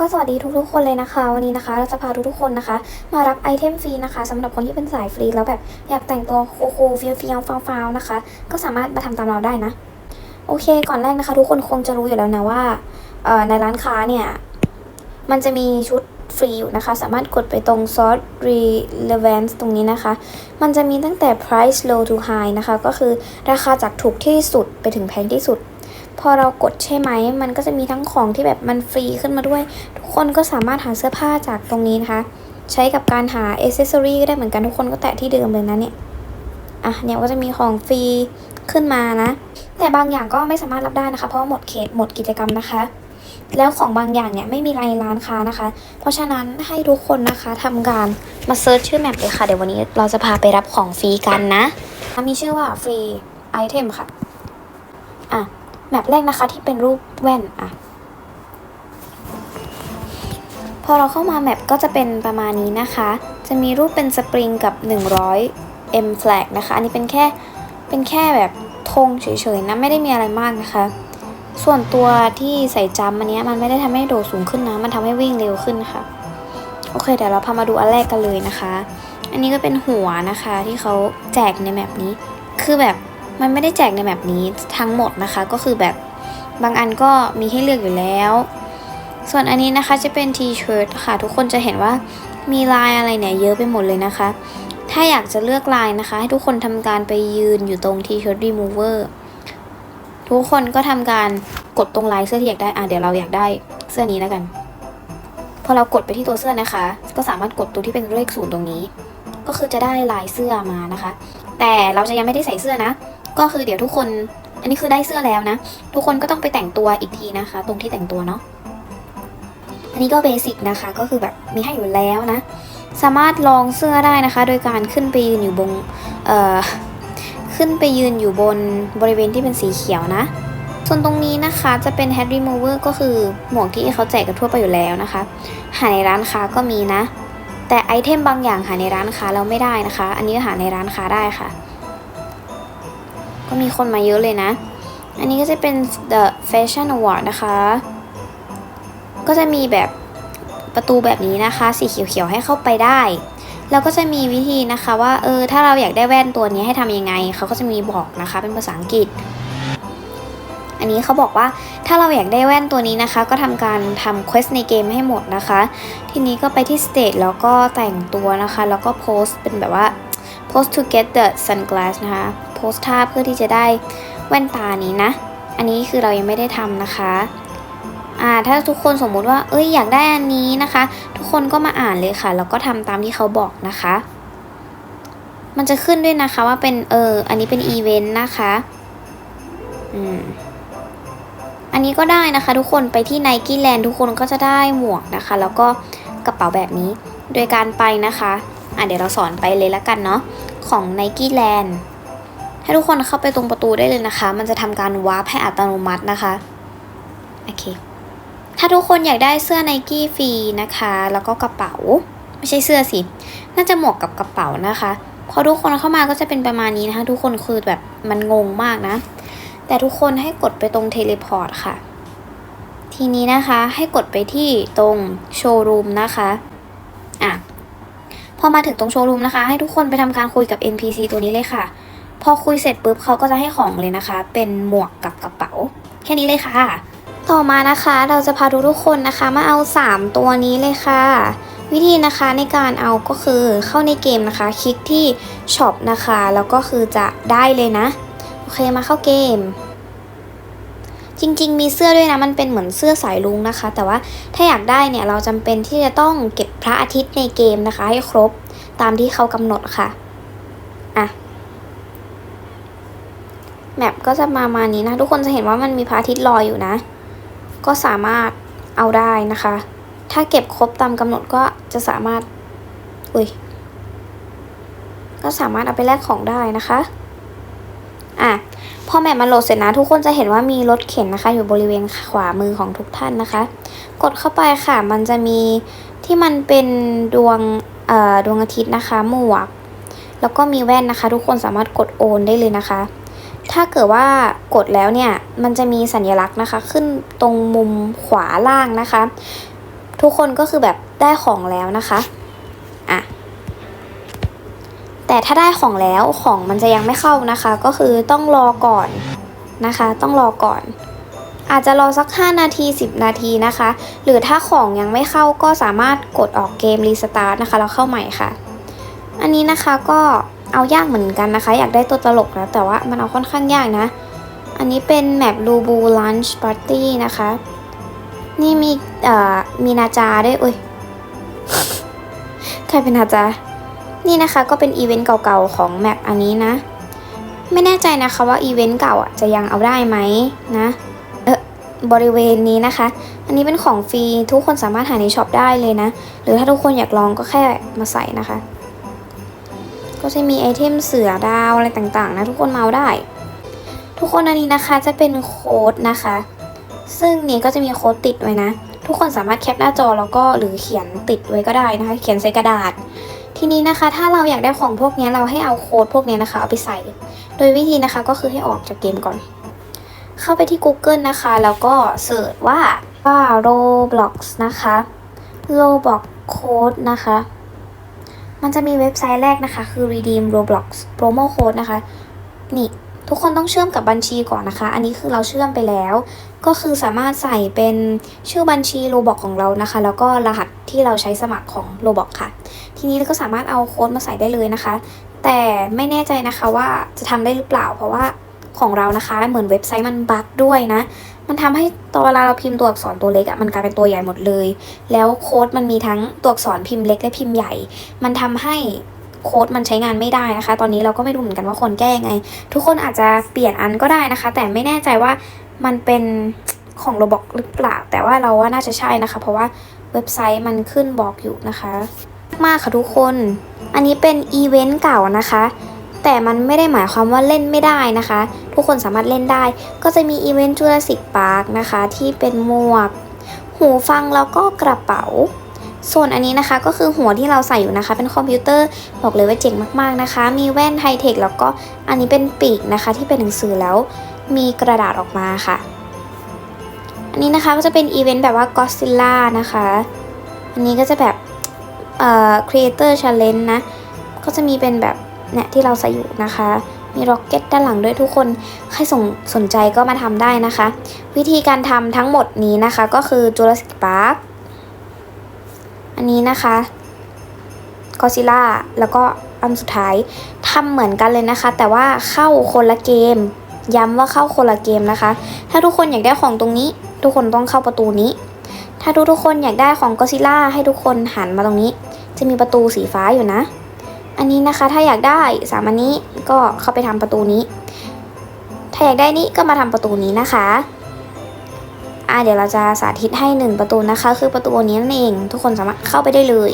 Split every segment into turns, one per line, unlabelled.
ก็สวัสดีทุกๆคนเลยนะคะ วันนี้นะคะ เราจะพาทุกๆคนนะคะ มารับไอเทมฟรีนะคะสำหรับคนที่เป็นสายฟรีแล้วแบบอยากแต่งตัวคูลๆเฟี้ยวๆฟ้าวๆนะคะ ก็สามารถมาทำตามเราได้นะ โอเคก่อนแรกนะคะ ทุกคนคงจะรู้อยู่แล้วนะว่าเอ่อในร้านค้าเนี่ย มันจะมีชุดฟรีอยู่นะคะ สามารถกดไปตรง sort relevance ตรงนี้นะคะ มันจะมีตั้งแต่ price low to high นะคะ ก็คือราคาจากถูกที่สุดไปถึงแพงที่สุด พอเรากดใช่ไหม มันก็จะมีทั้งของที่แบบมันฟรีขึ้นมาด้วย ทุกคนก็สามารถหาเสื้อผ้าจากตรงนี้นะคะ ใช้กับการหาอ c เซสซอรีก็ได้เหมือนกันทุกคนก็แตะที่เดิมเลยนะเนี่ย อะเนี่ยก็จะมีของฟรีขึ้นมานะ แต่บางอย่างก็ไม่สามารถรับได้นะคะ เพราะหมดเขตหมดกิจกรรมนะคะ แล้วของบางอย่างเนี่ยไม่มีในร้านค้านะคะ เพราะฉะนั้นให้ทุกคนนะคะทำการมาเซิร์ชชื่อแมปเลยค่ะ เดี๋ยววันนี้เราจะพาไปรับของฟรีกันนะ มีชื่อว่าฟรีไอเทมค่ะ อะ แมปแรกนะคะที่เป็นรูปแว่นอะพอเราเข้ามาแมปก็จะเป็นประมาณนี้นะคะ จะมีรูปเป็นสปริงกับ 100 M flag นะคะ อันนี้เป็นแค่เป็นแค่แบบธงเฉยๆนะไม่ได้มีอะไรมากนะคะ ส่วนตัวที่ใส่จำอันนี้มันไม่ได้ทำให้โดดสูงขึ้นนะ มันทำให้วิ่งเร็วขึ้นค่ะ โอเคเดี๋ยวเราพามาดูอันแรกกันเลยนะคะ อันนี้ก็เป็นหัวนะคะที่เขาแจกในแมปนี้ คือแบบ มันไม่ได้แจกในแมปนี้ทั้งหมดนะคะ ก็คือแบบบางอันก็มีให้เลือกอยู่แล้ว ส่วนอันนี้นะคะจะเป็นทีเชิร์ตค่ะ ทุกคนจะเห็นว่ามีลายอะไรเนี่ยเยอะไปหมดเลยนะคะ ถ้าอยากจะเลือกลายนะคะ ให้ทุกคนทำการไปยืนอยู่ตรงทีเชิร์ตรีมูเวอร์ทุกคนก็ทำการกดตรงลายเสื้อที่อยากได้อะเดี๋ยวเราอยากได้เสื้อนี้แล้วกัน พอเรากดไปที่ตัวเสื้อนะคะ ก็สามารถกดตัวที่เป็นเลขศูนย์ตรงนี้ ก็คือจะได้ลายเสื้อมานะคะ แต่เราจะยังไม่ได้ใส่เสื้อนะ ก็คือเดี๋ยวทุกคน อันนี้คือได้เสื้อแล้วนะ ทุกคนก็ต้องไปแต่งตัวอีกทีนะคะ ตรงที่แต่งตัวเนาะ อันนี้ก็เบสิกนะคะ ก็คือแบบมีให้อยู่แล้วนะ สามารถลองเสื้อได้นะคะ โดยการขึ้นไปยืนอยู่บน เอ่อ ขึ้นไปยืนอยู่บนบริเวณที่เป็นสีเขียวนะ ส่วนตรงนี้นะคะจะเป็น head remover ก็คือหมวกที่เขาแจกกันทั่วไปอยู่แล้วนะคะ หาในร้านค้าก็มีนะ แต่ไอเทมบางอย่างหาในร้านค้าเราไม่ได้นะคะ อันนี้หาในร้านค้าได้ค่ะ ก็มีคนมาเยอะเลยนะ อันนี้ก็จะเป็น the fashion award นะคะ ก็จะมีแบบประตูแบบนี้นะคะ สีเขียวๆให้เข้าไปได้ แล้วก็จะมีวิธีนะคะว่าเออถ้าเราอยากได้แว่นตัวนี้ให้ทำยังไง เขาก็จะมีบอกนะคะเป็นภาษาอังกฤษ อันนี้เขาบอกว่าถ้าเราอยากได้แว่นตัวนี้นะคะ ก็ทำการทำ quest ในเกมให้หมดนะคะ ทีนี้ก็ไปที่ stage แล้วก็แต่งตัวนะคะ แล้วก็โพสเป็นแบบว่า post to get the sunglass นะคะ โพสท่าเพื่อที่จะได้แว่นตานี้นะ อันนี้คือเรายังไม่ได้ทำนะคะอ่าถ้าทุกคนสมมุติว่าเอ้ยอยากได้อันนี้นะคะ ทุกคนก็มาอ่านเลยค่ะ แล้วก็ทำตามที่เขาบอกนะคะ มันจะขึ้นด้วยนะคะว่าเป็นเอออันนี้เป็นอีเวนต์นะคะอืมอันนี้ก็ได้นะคะ ทุกคนไปที่ Nike Land ทุกคนก็จะได้หมวกนะคะ แล้วก็กระเป๋าแบบนี้โดยการไปนะคะ อะเดี๋ยวเราสอนไปเลยละกันเนาะของ Nike Land ให้ทุกคนเข้าไปตรงประตูได้เลยนะคะ มันจะทำการวาร์ปให้อัตโนมัตินะคะ โอเค ถ้าทุกคนอยากได้เสื้อ Nike ฟรีนะคะ แล้วก็กระเป๋า ไม่ใช่เสื้อสิ น่าจะหมวกกับกระเป๋านะคะพอทุกคนเข้ามาก็จะเป็นประมาณนี้นะคะ ทุกคนคือแบบมันงงมากนะ แต่ทุกคนให้กดไปตรงเทเลพอร์ตค่ะ ทีนี้นะคะให้กดไปที่ตรงโชว์รูมนะคะอะพอมาถึงตรงโชว์รูมนะคะ ให้ทุกคนไปทำการคุยกับ NPC ตัวนี้เลยค่ะ พอคุยเสร็จปุ๊บเขาก็จะให้ของเลยนะคะ เป็นหมวกกับกระเป๋า แค่นี้เลยค่ะ ต่อมานะคะเราจะพาทุกๆคนนะคะ มาเอา 3 ตัวนี้เลยค่ะ วิธีนะคะในการเอาก็คือเข้าในเกมนะคะ คลิกที่ช็อปนะคะ แล้วก็คือจะได้เลยนะ โอเคมาเข้าเกมจริงๆ มีเสื้อด้วยนะ มันเป็นเหมือนเสื้อสายลุงนะคะ แต่ว่าถ้าอยากได้เนี่ย เราจำเป็นที่จะต้องเก็บพระอาทิตย์ในเกมนะคะ ให้ครบตามที่เขากำหนดค่ะ แมปก็จะมามานี้นะ ทุกคนจะเห็นว่ามันมีพระอาทิตย์ลอยอยู่นะ ก็สามารถเอาได้นะคะ ถ้าเก็บครบตามกำหนดก็จะสามารถ อุ้ย ก็สามารถเอาไปแลกของได้นะคะ อะ พอแมปมันโหลดเสร็จนะ ทุกคนจะเห็นว่ามีรถเข็นนะคะ อยู่บริเวณขวามือของทุกท่านนะคะ กดเข้าไปค่ะ มันจะมีที่มันเป็นดวงเอ่อดวงอาทิตย์นะคะ หมวก แล้วก็มีแว่นนะคะ ทุกคนสามารถกดโอนได้เลยนะคะ ถ้าเกิดว่ากดแล้วเนี่ย มันจะมีสัญลักษณ์นะคะ ขึ้นตรงมุมขวาล่างนะคะ ทุกคนก็คือแบบได้ของแล้วนะคะอะแต่ถ้าได้ของแล้วของมันจะยังไม่เข้านะคะ ก็คือต้องรอก่อนนะคะ ต้องรอก่อน อาจจะรอสัก 5 นาที 10 นาทีนะคะ หรือถ้าของยังไม่เข้าก็สามารถกดออกเกมรีสตาร์ทนะคะแล้วเข้าใหม่ค่ะ อันนี้นะคะก็ เอายากเหมือนกันนะคะ อยากได้ตัวตลกนะ แต่ว่ามันเอาค่อนข้างยากนะ อันนี้เป็นแมปลูบูลันช์ปาร์ตี้นะคะ นี่มีเอ่อมีนาจาด้วยอุ้ยใครเป็นนาจา นี่นะคะก็เป็นอีเวนต์เก่าๆของแมปอันนี้นะ ไม่แน่ใจนะคะว่าอีเวนต์เก่าอะจะยังเอาได้ไหมนะเออบริเวณนี้นะคะ อันนี้เป็นของฟรีทุกคนสามารถหาในช็อปได้เลยนะ หรือถ้าทุกคนอยากลองก็แค่มาใส่นะคะ ก็จะมีไอเทมเสือดาวอะไรต่างๆนะทุกคนเอาได้ ทุกคนอันนี้นะคะจะเป็นโค้ดนะคะ ซึ่งนี่ก็จะมีโค้ดติดไว้นะ ทุกคนสามารถแคปหน้าจอแล้วก็หรือเขียนติดไว้ก็ได้นะคะ เขียนใส่กระดาษ ทีนี้นะคะ ถ้าเราอยากได้ของพวกนี้เราให้เอาโค้ดพวกนี้นะคะเอาไปใส่ โดยวิธีนะคะก็คือให้ออกจากเกมก่อน เข้าไปที่ Google นะคะ แล้วก็เสิร์ชว่าว่า Roblox นะคะ Roblox Code นะคะ มันจะมีเว็บไซต์แรกนะคะ คือ redeem Roblox promo code นะคะ นี่ทุกคนต้องเชื่อมกับบัญชีก่อนนะคะ อันนี้คือเราเชื่อมไปแล้ว ก็คือสามารถใส่เป็นชื่อบัญชี Roblox ของเรานะคะ แล้วก็รหัสที่เราใช้สมัครของ Roblox ค่ะ ทีนี้เราก็สามารถเอาโค้ดมาใส่ได้เลยนะคะ แต่ไม่แน่ใจนะคะว่าจะทำได้หรือเปล่า เพราะว่าของเรานะคะ เหมือนเว็บไซต์มันบั๊กด้วยนะ มันทำให้ตอนเวลาเราพิมพ์ตัวอักษรตัวเล็กอะมันกลายเป็นตัวใหญ่หมดเลย แล้วโค้ดมันมีทั้งตัวอักษรพิมพ์เล็กและพิมพ์ใหญ่ มันทำให้โค้ดมันใช้งานไม่ได้นะคะ ตอนนี้เราก็ไม่รู้เหมือนกันว่าคนแก้ยังไง ทุกคนอาจจะเปลี่ยนอันก็ได้นะคะ แต่ไม่แน่ใจว่ามันเป็นของโรบอกหรือเปล่า แต่ว่าเราว่าน่าจะใช่นะคะ เพราะว่าเว็บไซต์มันขึ้นบอกอยู่นะคะ มากค่ะทุกคน อันนี้เป็นอีเวนต์เก่านะคะ แต่มันไม่ได้หมายความว่าเล่นไม่ได้นะคะ ทุกคนสามารถเล่นได้ ก็จะมีอีเวนต์จูราสิกพาร์คนะคะ ที่เป็นหมวก หูฟังแล้วก็กระเป๋า ส่วนอันนี้นะคะก็คือหัวที่เราใส่อยู่นะคะ เป็นคอมพิวเตอร์บอกเลยว่าเจ๋งมากๆนะคะ มีแว่นไฮเทคแล้วก็อันนี้เป็นปีกนะคะ ที่เป็นหนังสือแล้วมีกระดาษออกมาค่ะ อันนี้นะคะก็จะเป็นอีเวนต์แบบว่า Godzilla นะคะ อันนี้ก็จะแบบเอ่อ Creator Challenge นะ ก็จะมีเป็นแบบเนี่ยที่เราใส่อยู่นะคะ มีร็อกเก็ตด้านหลังด้วยทุกคน ใครสนสนใจก็มาทำได้นะคะ วิธีการทำทั้งหมดนี้นะคะก็คือ Jurassic Park อันนี้นะคะก็ซิล่าแล้วก็อันสุดท้ายทำเหมือนกันเลยนะคะ แต่ว่าเข้าคนละเกม ย้ำว่าเข้าคนละเกมนะคะ ถ้าทุกคนอยากได้ของตรงนี้ ทุกคนต้องเข้าประตูนี้ ถ้าทุกทุกๆคนอยากได้ของก็ซิล่าให้ทุกคนหันมาตรงนี้ จะมีประตูสีฟ้าอยู่นะ อันนี้นะคะถ้าอยากได้สามอันนี้ก็เข้าไปทำประตูนี้ ถ้าอยากได้นี้ก็มาทำประตูนี้นะคะอ่าเดี๋ยวเราจะสาธิตให้หนึ่งประตูนะคะ คือประตูนี้นั่นเอง ทุกคนสามารถเข้าไปได้เลย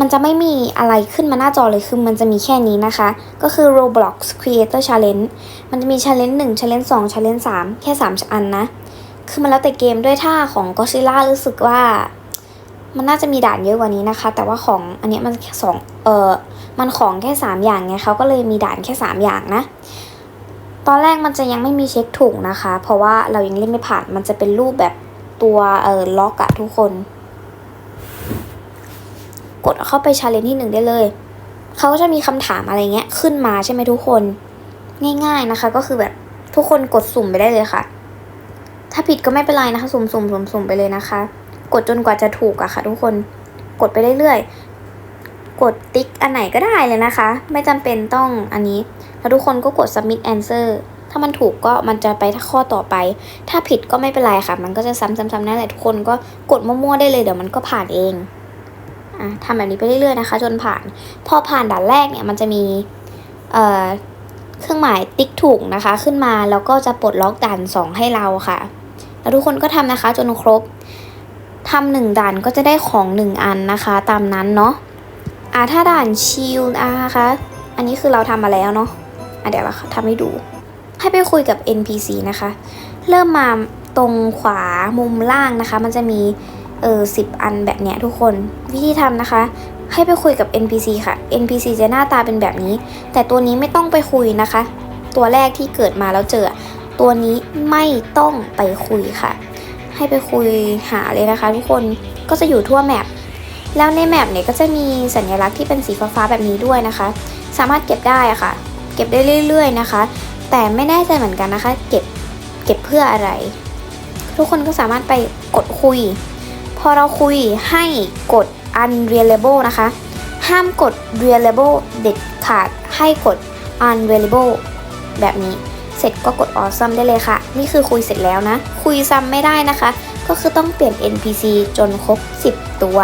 มันจะไม่มีอะไรขึ้นมาหน้าจอเลยคือมันจะมีแค่นี้นะคะ ก็คือ Roblox Creator Challenge มันจะมี Challenge 1 Challenge 2 Challenge 3 แค่ 3 อันนะ คือมันแล้วแต่เกมด้วยถ้าของ Godzilla รู้สึกว่า มันน่าจะมีด่านเยอะกว่านี้นะคะ แต่ว่าของอันเนี้ยมันสองเออมันของแค่ 3 อย่างไงเขาก็เลยมีด่านแค่ 3 อย่างนะ ตอนแรกมันจะยังไม่มีเช็คถุงนะคะ เพราะว่าเรายังเล่นไม่ผ่านมันจะเป็นรูปแบบตัวเออล็อกอะทุกคน กดเข้าไปชาเลนจ์ที่หนึ่งได้เลยเขาก็จะมีคำถามอะไรเงี้ยขึ้นมาใช่ไหมทุกคน ง่าย ๆนะคะ ก็คือแบบทุกคนกดสุ่มไปได้เลยค่ะ ถ้าผิดก็ไม่เป็นไรนะคะ สุ่มสุ่มสุ่มสุ่มไปเลยนะคะ กดจนกว่าจะถูกอะค่ะ ทุกคนกดไปเรื่อยๆ กดติ๊กอันไหนก็ได้เลยนะคะ ไม่จำเป็นต้องอันนี้ แล้วทุกคนก็กด submit answer ถ้ามันถูกก็มันจะไปข้อต่อไป ถ้าผิดก็ไม่เป็นไรค่ะ มันก็จะซ้ำๆๆนั่นแหละทุกคนก็กดมั่วๆได้เลยเดี๋ยวมันก็ผ่านเองอะทำแบบนี้ไปเรื่อยๆนะคะ จนผ่าน พอผ่านด่านแรกเนี่ยมันจะมีเอ่อเครื่องหมายติ๊กถูกนะคะ ขึ้นมาแล้วก็จะปลดล็อกด่านสองให้เราค่ะ แล้วทุกคนก็ทำนะคะ จนครบ ทำหนึ่งด่านก็จะได้ของหนึ่งอันนะคะ ตามนั้นเนาะอะถ้าด่านชิลนะคะ อันนี้คือเราทำมาแล้วเนาะอะเดี๋ยวเราทำให้ดู ให้ไปคุยกับ NPC นะคะ เริ่มมาตรงขวามุมล่างนะคะ มันจะมีเออสิบอันแบบเนี้ยทุกคนวิธีทำนะคะ ให้ไปคุยกับ NPC ค่ะ NPC จะหน้าตาเป็นแบบนี้ แต่ตัวนี้ไม่ต้องไปคุยนะคะ ตัวแรกที่เกิดมาแล้วเจอ ตัวนี้ไม่ต้องไปคุยค่ะ ให้ไปคุยหาเลยนะคะทุกคนก็จะอยู่ทั่วแมปแล้วในแมปเนี่ยก็จะมีสัญลักษณ์ที่เป็นสีฟ้าๆแบบนี้ด้วยนะคะ สามารถเก็บได้ะค่ะ เก็บได้เรื่อย ๆ นะคะ แต่ไม่แน่ใจเหมือนกันนะคะ เก็บเก็บเพื่ออะไร ทุกคนก็สามารถไปกดคุย พอเราคุยให้กด unreliable นะคะ ห้ามกด reliable เด็ดขาดให้กด unreliable แบบนี้ เสร็จก็กด awesome ได้เลยค่ะ นี่คือคุยเสร็จแล้วนะ คุยซ้ำไม่ได้นะคะ ก็คือต้องเปลี่ยน NPC จนครบ 10 ตัว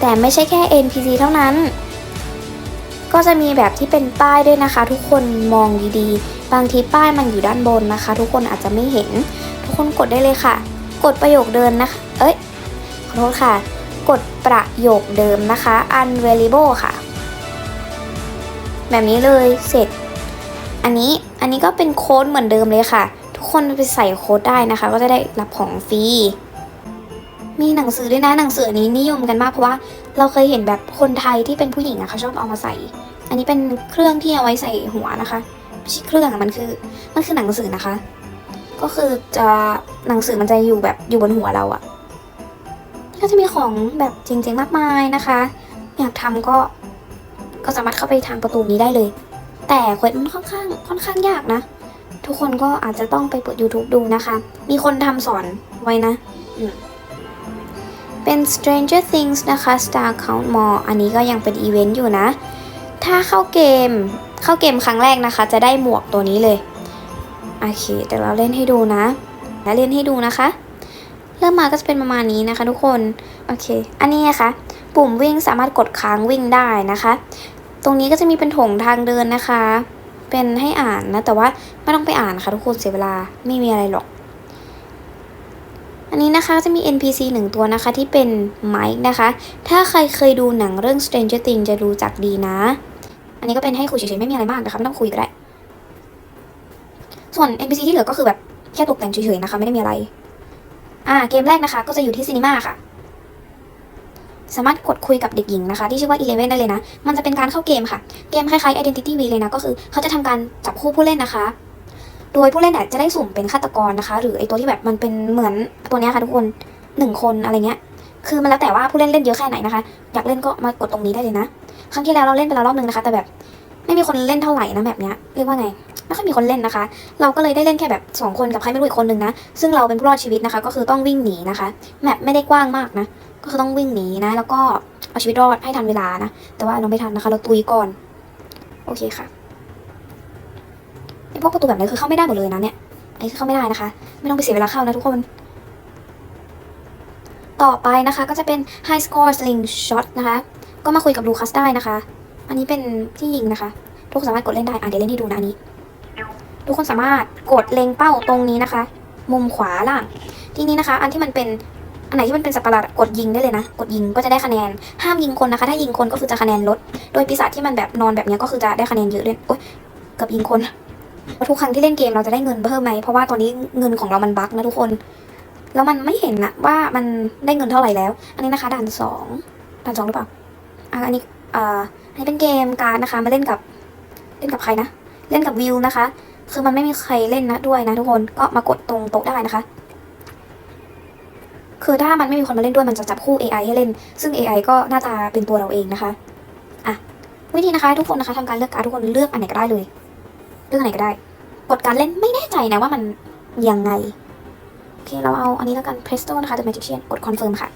แต่ไม่ใช่แค่ NPC เท่านั้น ก็จะมีแบบที่เป็นป้ายด้วยนะคะ ทุกคนมองดีๆ บางทีป้ายมันอยู่ด้านบนนะคะ ทุกคนอาจจะไม่เห็น ทุกคนกดได้เลยค่ะ กดประโยคเดิมนะคะ เอ้ย ขอโทษค่ะ กดประโยคเดิมนะคะ unvaluable ค่ะ แบบนี้เลยเสร็จ อันนี้อันนี้ก็เป็นโค้ดเหมือนเดิมเลยค่ะ ทุกคนไปใส่โค้ดได้นะคะ ก็จะได้รับของฟรีมีหนังสือด้วยนะหนังสืออนนี้นิยมกันมากเพราะว่าเราเคยเห็นแบบคนไทยที่เป็นผู้หญิงอะเขาชอบเอามาใส่ อันนี้เป็นเครื่องที่เอาไว้ใส่หัวนะคะไม่ใช่เครื่องอะมันคือมันคือหนังสือนะคะ ก็คือจะหนังสือมันจะอยู่แบบอยู่บนหัวเราอะก็จะมีของแบบจริงๆมากมายนะคะ อยากทำก็ก็สามารถเข้าไปทางประตูนี้ได้เลย แต่เควสมันค่อนข้างค่อนข้างยากนะ ทุกคนก็อาจจะต้องไปเปิด YouTube ดูนะคะ มีคนทำสอนไว้นะเป็น Stranger Things นะคะ Star Count More อันนี้ก็ยังเป็นอีเวนต์อยู่นะ ถ้าเข้าเกมเข้าเกมครั้งแรกนะคะ จะได้หมวกตัวนี้เลย โอเคเดี๋ยวเราเล่นให้ดูนะ แล้วเล่นให้ดูนะคะ เริ่มมาก็จะเป็นประมาณนี้นะคะ ทุกคน โอเค อันนี้นะคะ ปุ่มวิ่งสามารถกดค้างวิ่งได้นะคะ ตรงนี้ก็จะมีเป็นถงทางเดินนะคะ เป็นให้อ่านนะ แต่ว่าไม่ต้องไปอ่านค่ะทุกคนเสียเวลาไม่มีอะไรหรอก อันนี้นะคะจะมี NPC หนึ่งตัวนะคะที่เป็นไมค์นะคะ ถ้าใครเคยดูหนังเรื่อง Stranger Things จะรู้จักดีนะ อันนี้ก็เป็นให้คุยเฉยๆไม่มีอะไรมากนะคะไม่ต้องคุยก็ได้ ส่วน NPC ที่เหลือก็คือแบบแค่ตกแต่งเฉยๆนะคะ ไม่ได้มีอะไร อ่าเกมแรกนะคะ ก็จะอยู่ที่ซีนีมาค่ะ สามารถกดคุยกับเด็กหญิงนะคะ ที่ชื่อว่า Eleven ได้เลยนะ มันจะเป็นการเข้าเกมค่ะ เกมคล้ายๆ Identity V เลยนะ ก็คือเขาจะทำการจับคู่ผู้เล่นนะคะ โดยผู้เล่นเนี่ยจะได้สุ่มเป็นฆาตกรนะคะ หรือไอตัวที่แบบมันเป็นเหมือนตัวนี้ค่ะทุกคนหนึ่งคนอะไรเงี้ย คือมันแล้วแต่ว่าผู้เล่นเล่นเยอะแค่ไหนนะคะ อยากเล่นก็มากดตรงนี้ได้เลยนะ ครั้งที่แล้วเราเล่นไปแล้วรอบนึงนะคะ แต่แบบ ไม่มีคนเล่นเท่าไหร่นะแบบเนี้ยเรียกว่าไงไม่ค่อยมีคนเล่นนะคะ เราก็เลยได้เล่นแค่แบบสองคนกับใครไม่รู้อีกคนนึงนะ ซึ่งเราเป็นผู้รอดชีวิตนะคะ ก็คือต้องวิ่งหนีนะคะ แมปไม่ได้กว้างมากนะ ก็คือต้องวิ่งหนีนะ แล้วก็เอาชีวิตรอดให้ทันเวลานะ แต่ว่าเราไม่ทันนะคะ เราตุยก่อน โอเคค่ะไอพวกประตูแบบนี้คือเข้าไม่ได้หมดเลยนะเนี่ยไอ้คือเข้าไม่ได้นะคะ ไม่ต้องไปเสียเวลาเข้านะทุกคน ต่อไปนะคะก็จะเป็น High Score Sling Shot นะคะ ก็มาคุยกับลูคัสได้นะคะ อันนี้เป็นที่ยิงนะคะ ทุกคนสามารถกดเล่นได้ อะเดี๋ยวเล่นให้ดูนะอันนี้ ทุกคนสามารถกดเล็งเป้าตรงนี้นะคะ มุมขวาล่าง ที่นี้นะคะ อันที่มันเป็น อันไหนที่มันเป็นสัตว์ประหลาดกดยิงได้เลยนะ กดยิงก็จะได้คะแนน ห้ามยิงคนนะคะ ถ้ายิงคนก็คือจะคะแนนลด โดยปีศาจที่มันแบบนอนแบบนี้ก็คือจะได้คะแนนเยอะเลยโอ๊ยเกับยิงคนว่าทุกครั้งที่เล่นเกมเราจะได้เงินเพิ่มไหมเพราะว่าตอนนี้เงินของเรามันบั๊กนะทุกคน แล้วมันไม่เห็นนะว่ามันได้เงินเท่าไหร่แล้ว อันนี้นะคะด่านสองด่านสองหรือเปล่าอันนี้อ่า อันนี้เป็นเกมการดนะคะ มาเล่นกับเล่นกับใครนะ เล่นกับวิวนะคะ คือมันไม่มีใครเล่นนะด้วยนะทุกคน ก็มากดตรงโต๊ะได้นะคะ คือถ้ามันไม่มีคนมาเล่นด้วยมันจะจับคู่ AI ให้เล่น ซึ่ง AI ก็หน้าตาเป็นตัวเราเองนะคะ อะ วิธีนะคะ ทุกคนนะคะทำการเลือกการทุกคนเลือกอันไหนก็ได้เลย เลือกอันไหนก็ได้ กดการเล่นไม่แน่ใจนะว่ามันยังไง โอเค เราเอาอันนี้แล้วกัน Presto นะคะ The Magician กด Confirm ค่ะ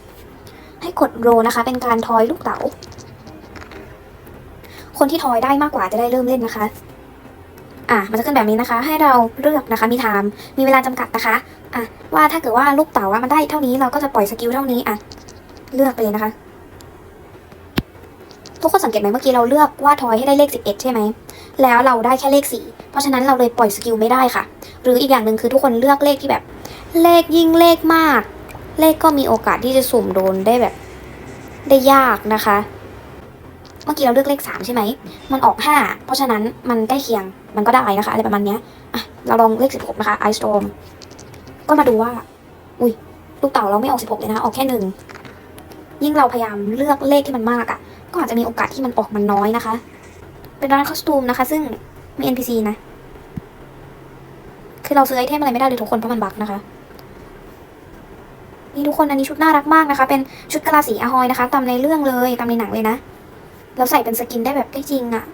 ให้กด Roll นะคะ เป็นการทอยลูกเต๋า คนที่ทอยได้มากกว่าจะได้เริ่มเล่นนะคะ อะ มันจะขึ้นแบบนี้นะคะ ให้เราเลือกนะคะ มีไทม์มีเวลาจำกัดนะคะ อะ ว่าถ้าเกิดว่าลูกเต๋าว่ามันได้เท่านี้เราก็จะปล่อยสกิลเท่านี้ อะ เลือกไปเลยนะคะ ทุกคนสังเกตไหมเมื่อกี้เราเลือกว่าทอยให้ได้เลข 11 ใช่ไหม แล้วเราได้แค่เลข 4 เพราะฉะนั้นเราเลยปล่อยสกิลไม่ได้ค่ะ หรืออีกอย่างหนึ่งคือทุกคนเลือกเลขที่แบบ เลขยิ่งเลขมาก เลขก็มีโอกาสที่จะสุ่มโดนได้แบบ ได้ยากนะคะ มื่อกี้เราเลือกเลข 3 ใช่ไหม มันออก 5 เพราะฉะนั้นมันใกล้เคียง มันก็ได้นะคะ อะไรประมาณนี้อะ เราลองเลข 16 นะคะ Ice Storm ก็มาดูว่า อุ้ย ลูกเต่าเราไม่ออก 16 เลยนะ ออกแค่หนึ่ง ยิ่งเราพยายามเลือกเลขที่มันมากอะ่ะ ก็อาจจะมีโอกาสที่มันออกมันน้อยนะคะ เป็นร้านคอสตูมนะคะ ซึ่งมี NPC นะ คือเราซื้อไอเทมอะไรไม่ได้เลยทุกคนเพราะมันบั๊กนะคะนี่ทุกคนอันนี้ชุดน่ารักมากนะคะ เป็นชุดกะลาสีอาฮอยนะคะตามในเรื่องเลยตามในหนังเลยนะ แล้วใส่เป็นสกินได้แบบได้จริงอะ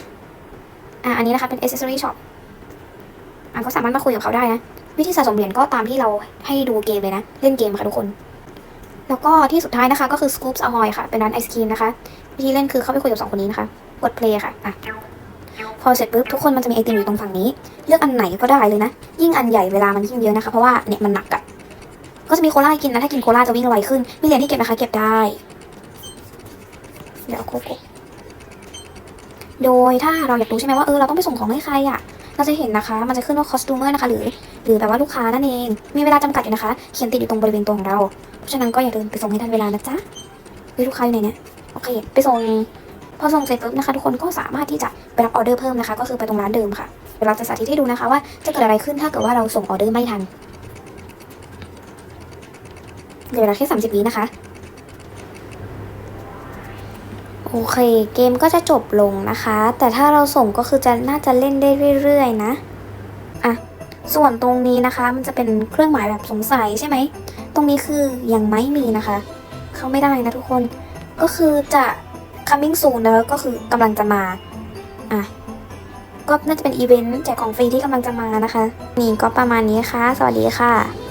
อะอันนี้นะคะเป็น accessory shop อะก็สามารถมาคุยกับเขาได้นะ วิธีสะสมเหรียญก็ตามที่เราให้ดูเกมเลยนะ เล่นเกมค่ะทุกคน แล้วก็ที่สุดท้ายนะคะก็คือ Scoops Ahoy ค่ะ เป็นร้านไอศครีมนะคะ วิธีเล่นคือเข้าไปคุยกับสองคนนี้นะคะ กด play ค่ะ อะ พอเสร็จปุ๊บทุกคนมันจะมีไอติมอยู่ตรงฝั่งนี้ เลือกอันไหนก็ได้เลยนะ ยิ่งอันใหญ่เวลามันยิ่งเยอะนะคะ เพราะว่าเนี่ยมันหนักอะก็จะมีโคลาให้กินนะ ถ้ากินโคลาจะวิ่งไวขึ้น มีเหรียญที่เก็บนะคะ เก็บได้ เดี๋ยวโกโก้ โดยถ้าเราอยากรู้ใช่ไหมว่าเออเราต้องไปส่งของให้ใครอะเราจะเห็นนะคะ มันจะขึ้นว่า customer นะคะ หรือ หรือแบบว่าลูกค้านั่นเอง มีเวลาจำกัดอยู่นะคะ เขียนติดอยู่ตรงบริเวณตัวของเรา เพราะฉะนั้นก็อย่าลืมไปส่งให้ทันเวลานะจ๊ะเฮ้ยลูกค้าอยู่ไหนเนี่ย โอเค ไปส่ง พอส่งเสร็จปุ๊บนะคะ ทุกคนก็สามารถที่จะไปรับออเดอร์เพิ่มนะคะ ก็คือไปตรงร้านเดิมค่ะ เดี๋ยวเราจะสาธิตให้ดูนะคะว่าจะเกิดอะไรขึ้นถ้าเกิดว่าเราส่งออเดอร์ไม่ทัน เดี๋ยวเวลาแค่สามสิบวินะคะ โอเค เกมก็จะจบลงนะคะ แต่ถ้าเราส่งก็คือจะน่าจะเล่นได้เรื่อยๆนะอะส่วนตรงนี้นะคะมันจะเป็นเครื่องหมายแบบสงสัยใช่ไหม ตรงนี้คือยังไม่มีนะคะ เข้าไม่ได้นะทุกคน ก็คือจะ coming soon นะก็คือกำลังจะมาอะก็น่าจะเป็นอีเวนต์แจกของฟรีที่กำลังจะมานะคะ นี่ก็ประมาณนี้ค่ะ สวัสดีค่ะ